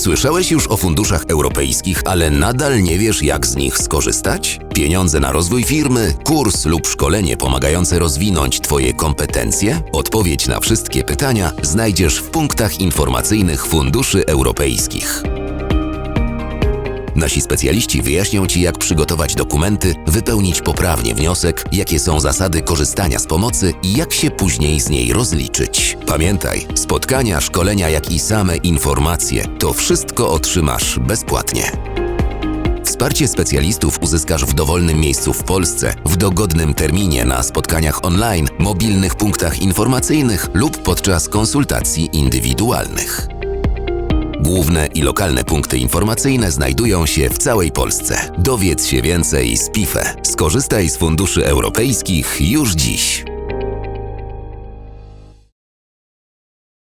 Słyszałeś już o funduszach europejskich, ale nadal nie wiesz, jak z nich skorzystać? Pieniądze na rozwój firmy, kurs lub szkolenie pomagające rozwinąć Twoje kompetencje? Odpowiedź na wszystkie pytania znajdziesz w punktach informacyjnych funduszy europejskich. Nasi specjaliści wyjaśnią Ci, jak przygotować dokumenty, wypełnić poprawnie wniosek, jakie są zasady korzystania z pomocy i jak się później z niej rozliczyć. Pamiętaj, spotkania, szkolenia, jak i same informacje to wszystko otrzymasz bezpłatnie. Wsparcie specjalistów uzyskasz w dowolnym miejscu w Polsce, w dogodnym terminie na spotkaniach online, mobilnych punktach informacyjnych lub podczas konsultacji indywidualnych. Główne i lokalne punkty informacyjne znajdują się w całej Polsce. Dowiedz się więcej z PIFE. Skorzystaj z funduszy europejskich już dziś.